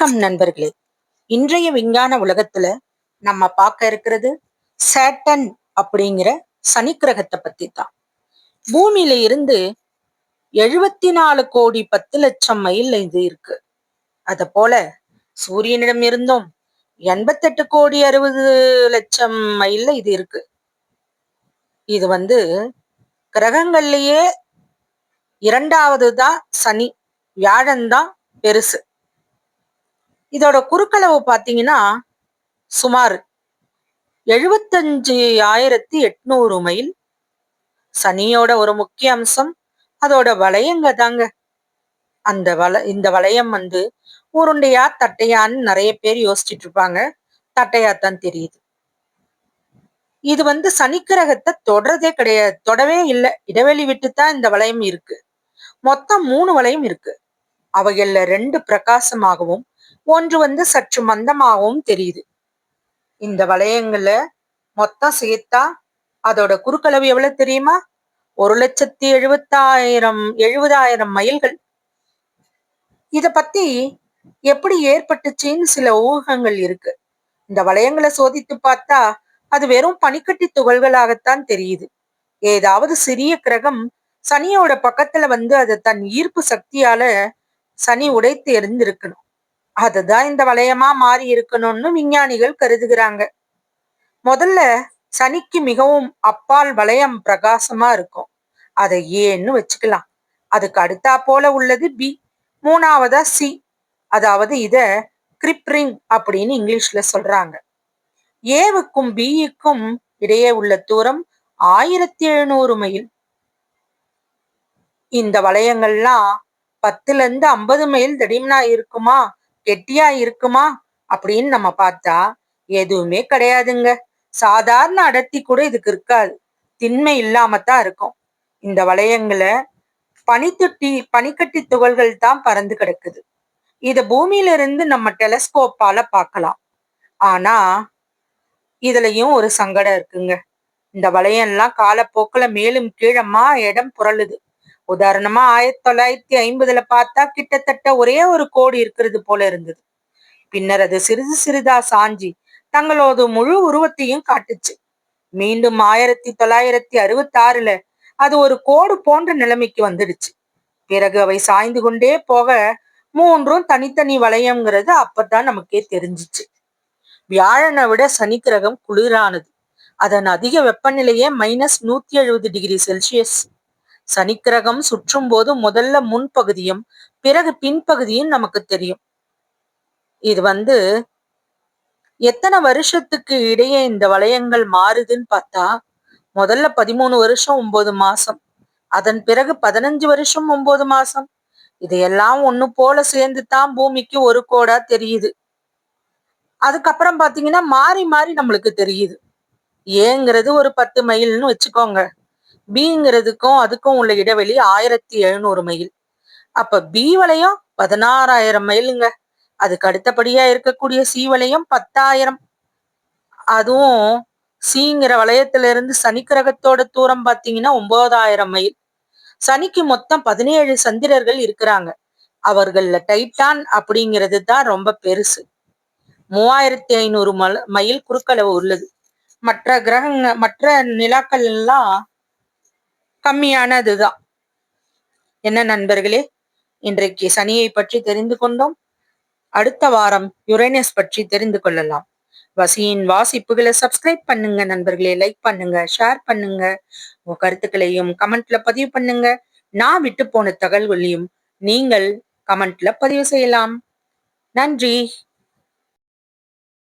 வணக்கம் நண்பர்களே. இன்றைய விஞ்ஞான உலகத்துல நம்ம பார்க்க இருக்கிறது சேட்டன் அப்படிங்கிற சனி கிரகத்தை பத்தி தான் பூமியில இருந்து எழுபத்தி நாலு கோடி பத்து லட்சம் மைல் இது இருக்கு. அத போல சூரியனிடம் இருந்தும் எண்பத்தெட்டு கோடி அறுபது லட்சம் மைல்ல இது இருக்கு. இது வந்து கிரகங்கள்லயே இரண்டாவது தான் சனி வியாழன் தான் பெருசு. இதோட குறுக்களவு பார்த்தீங்கன்னா சுமார் எழுபத்தஞ்சு ஆயிரத்தி எட்நூறு மைல். சனியோட ஒரு முக்கிய அம்சம் அதோட வளையங்க தாங்க. அந்த வள இந்த வளையம் வந்து உருண்டையா தட்டையான்னு நிறைய பேர் யோசிச்சுட்டு இருப்பாங்க. தட்டையாத்தான் தெரியுது. இது வந்து சனிக்கிரகத்தை தொடரதே கிடையாது தொடவே இல்லை. இடைவெளி விட்டு தான் இந்த வளையம் இருக்கு. மொத்தம் மூணு வளையம் இருக்கு. அவைகள்ல ரெண்டு பிரகாசமாகவும் ஒன்று வந்து சற்று மந்தமாகவும் தெரியுது. இந்த வளையங்கள்ல மொத்தம் சேர்த்தா அதோட குறுக்களவு எவ்வளவு தெரியுமா? ஒரு லட்சத்தி எழுபத்தாயிரம் எழுபதாயிரம் மைல்கள். இத பத்தி எப்படி ஏற்பட்டுச்சுன்னு சில ஊகங்கள் இருக்கு. இந்த வளையங்களை சோதித்து பார்த்தா அது வெறும் பனிக்கட்டி துகள்களாகத்தான் தெரியுது. ஏதாவது சிறிய கிரகம் சனியோட பக்கத்துல வந்து அதை தன் ஈர்ப்பு சக்தியால சனி உடைத்து எரிந்திருக்கணும் அதுதான் இந்த வளையமா மாறி இருக்கணும்னு விஞ்ஞானிகள் கருதுகிறாங்க. முதல்ல சனிக்கு மிகவும் அப்பால் வளையம் பிரகாசமா இருக்கும். அதை ஏன்னு வச்சுக்கலாம். அதுக்கு அடுத்தா போல உள்ளது பி மூணாவதா சி. அதாவது இத கிரிப்ரிங் அப்படின்னு இங்கிலீஷ்ல சொல்றாங்க. ஏவுக்கும் பிஇக்கும் இடையே உள்ள தூரம் ஆயிரத்தி எழுநூறு மைல். இந்த வளையங்கள்லாம் பத்துல இருந்து ஐம்பது மைல் தடிமனா இருக்குமா? கெட்டியா இருக்குமா? அப்படின்னு நம்ம பார்த்தா எதுவுமே கிடையாதுங்க. சாதாரண அடர்த்தி கூட இதுக்கு இருக்காது. திண்மை இல்லாமத்தான் இருக்கும். இந்த வளையங்களை பனித்தொட்டி பனிக்கட்டி துகள்கள் தான் பறந்து கிடக்குது. இத பூமியில இருந்து நம்ம டெலஸ்கோப்பால பார்க்கலாம். ஆனா இதுலயும் ஒரு சங்கடம் இருக்குங்க. இந்த வளையம்லாம் காலப்போக்கில் மேலும் கீழமா இடம் புரளுது. உதாரணமா ஆயிரத்தி தொள்ளாயிரத்தி ஐம்பதுல பார்த்தா கிட்டத்தட்ட ஒரே ஒரு கோடி இருக்கிறது போல இருந்தது. பின்னர் அது சிறிது சிறிதா சாஞ்சி தங்களோட முழு உருவத்தையும் காட்டுச்சு. மீண்டும் ஆயிரத்தி தொள்ளாயிரத்தி அறுபத்தி ஆறுல அது ஒரு கோடு போன்ற நிலைமைக்கு வந்துடுச்சு. பிறகு அவை சாய்ந்து கொண்டே போக மூன்றும் தனித்தனி வளையம்ங்கிறது அப்பதான் நமக்கே தெரிஞ்சிச்சு. வியாழனை விட சனி கிரகம் குளிரானது. அதன் அதிக வெப்பநிலையே மைனஸ் நூத்தி எழுபது டிகிரி செல்சியஸ் சனிக்கிரகம் சுற்றும் போது முதல்ல முன்பகுதியும் பிறகு பின்பகுதியும் நமக்கு தெரியும். இது வந்து எத்தனை வருஷத்துக்கு இடையே இந்த வளையங்கள் மாறுதுன்னு பார்த்தா முதல்ல பதிமூணு வருஷம் ஒன்பது மாசம். அதன் பிறகு பதினஞ்சு வருஷம் ஒன்பது மாசம். இதையெல்லாம் ஒண்ணு போல சேர்ந்து தான் பூமிக்கு ஒரு கோடா தெரியுது. அதுக்கப்புறம் பாத்தீங்கன்னா மாறி மாறி நம்மளுக்கு தெரியுது. ஏங்கிறது ஒரு பத்து மைல்னு வச்சுக்கோங்க. பிங்கிறதுக்கும் அதுக்கும் உள்ள இடைவெளி ஆயிரத்தி எழுநூறு மைல் அப்ப பி வளையம் பதினாறாயிரம் மைலுங்க அதுக்கு அடுத்தபடியா இருக்கக்கூடிய சி வளையம் பத்தாயிரம். அதுவும் சிங்கிற வளையத்துல இருந்து சனி கிரகத்தோட தூரம் பாத்தீங்கன்னா ஒன்பதாயிரம் மைல் சனிக்கு மொத்தம் பதினேழு சந்திரர்கள் இருக்கிறாங்க. அவர்கள்ல டைட்டான் அப்படிங்கிறது தான் ரொம்ப பெருசு. மூவாயிரத்தி ஐநூறு மைல் குறுக்களவு உள்ளது. மற்ற கிரகங்க மற்ற நிலாக்கள் எல்லாம் கம்மியானதுதான். என்ன நண்பர்களே இன்றைக்கு சனியை பற்றி தெரிந்து கொண்டோம். அடுத்த வாரம் யுரேனஸ் பற்றி தெரிந்து கொள்ளலாம். வசியின் வாசிப்புகளை சப்ஸ்கிரைப் பண்ணுங்க நண்பர்களே லைக் பண்ணுங்க ஷேர் பண்ணுங்க. உங்க கருத்துக்களையும் கமெண்ட்ல பதிவு பண்ணுங்க. நான் விட்டு போன தகவல்களையும் நீங்கள் கமெண்ட்ல பதிவு செய்யலாம். நன்றி.